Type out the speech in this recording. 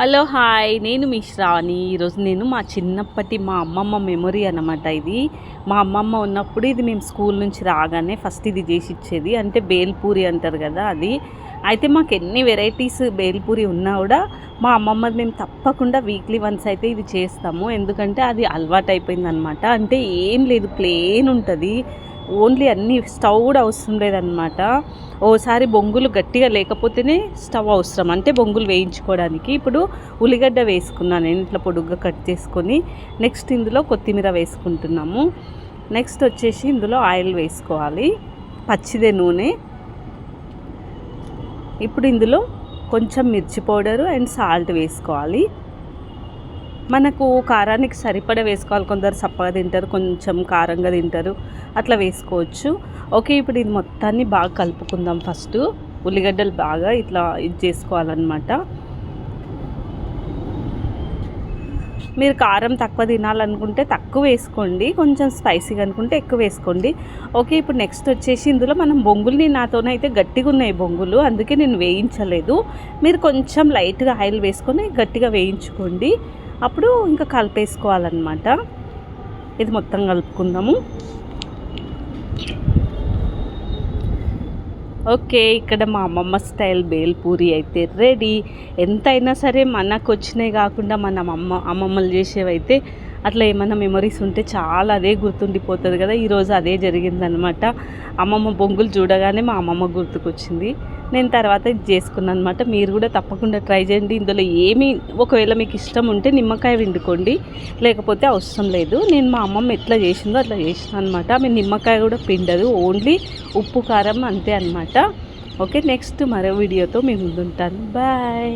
Hello hi. నేను మీ శ్రావణి. ఈరోజు నేను మా చిన్నప్పటి మా అమ్మమ్మ మెమొరీ అనమాట ఇది. మా అమ్మమ్మ ఉన్నప్పుడు ఇది మేము స్కూల్ నుంచి రాగానే ఫస్ట్ ఇది చేసి ఇచ్చేది. అంటే బేల్పూరి అంటారు కదా అది. అయితే మాకు ఎన్ని వెరైటీస్ బేల్పూరి ఉన్నా కూడా మా అమ్మమ్మ మేము తప్పకుండా వీక్లీ వన్స్ అయితే ఇది చేస్తాము. ఎందుకంటే అది అలవాటు అయిపోయింది అనమాట అంటే ఏం లేదు ప్లేన్ ఉంటుంది. ఓన్లీ అన్ని స్టవ్ కూడా అవసరం లేదనమాట ఓసారి బొంగులు గట్టిగా లేకపోతేనే స్టవ్ అవసరం. అంటే బొంగులు వేయించుకోవడానికి. ఇప్పుడు ఉల్లిగడ్డ వేసుకున్నాను నేను ఇట్లా పొడుగ్గా కట్ చేసుకొని. నెక్స్ట్ ఇందులో కొత్తిమీర వేసుకుంటున్నాము. నెక్స్ట్ వచ్చేసి ఇందులో ఆయిల్ వేసుకోవాలి. పచ్చిదే నూనె. ఇప్పుడు ఇందులో కొంచెం మిర్చి పౌడరు అండ్ సాల్ట్ వేసుకోవాలి. మనకు కారానికి సరిపడా వేసుకోవాలి. కొందరు సప్పగా తింటారు కొంచెం కారంగా తింటారు. అట్లా వేసుకోవచ్చు. ఓకే ఇప్పుడు ఇది మొత్తాన్ని బాగా కలుపుకుందాం ఫస్ట్. ఉల్లిగడ్డలు బాగా ఇట్లా ఇది చేసుకోవాలన్నమాట. మీరు కారం తక్కువ తినాలనుకుంటే తక్కువ వేసుకోండి. కొంచెం స్పైసీగా అనుకుంటే ఎక్కువ వేసుకోండి. ఓకే ఇప్పుడు నెక్స్ట్ వచ్చేసి ఇందులో మనం బొంగుల్ని నాతోనైతే గట్టిగా ఉన్నాయి బొంగులు. అందుకే నేను వేయించలేదు. మీరు కొంచెం లైట్గా ఆయిల్ వేసుకొని గట్టిగా వేయించుకోండి. అప్పుడు ఇంకా కలిపేసుకోవాలన్నమాట. ఇది మొత్తం కలుపుకుందాము. ఓకే ఇక్కడ మా అమ్మమ్మ స్టైల్ బేల్పూరి అయితే రెడీ. ఎంతైనా సరే మనకు వచ్చినాయి కాకుండా మన అమ్మ అమ్మమ్మలు చేసేవైతే అట్లా ఏమైనా మెమరీస్ ఉంటే చాలా అదే గుర్తుండిపోతుంది కదా. ఈరోజు అదే జరిగిందనమాట అమ్మమ్మ బొంగులు చూడగానే మా అమ్మమ్మ గుర్తుకొచ్చింది. నేను తర్వాత ఇది చేసుకున్నాను అనమాట మీరు కూడా తప్పకుండా ట్రై చేయండి. ఇందులో ఏమి ఒకవేళ మీకు ఇష్టం ఉంటే నిమ్మకాయ పిండుకోండి. లేకపోతే అవసరం లేదు. నేను మా అమ్మమ్మ ఎట్లా చేసిందో అట్లా చేసిన అనమాట ఆమె నిమ్మకాయ కూడా పిండదు. ఓన్లీ ఉప్పు కారం అంతే అనమాట ఓకే నెక్స్ట్ మరో వీడియోతో మేము ముందుంటాను. బాయ్.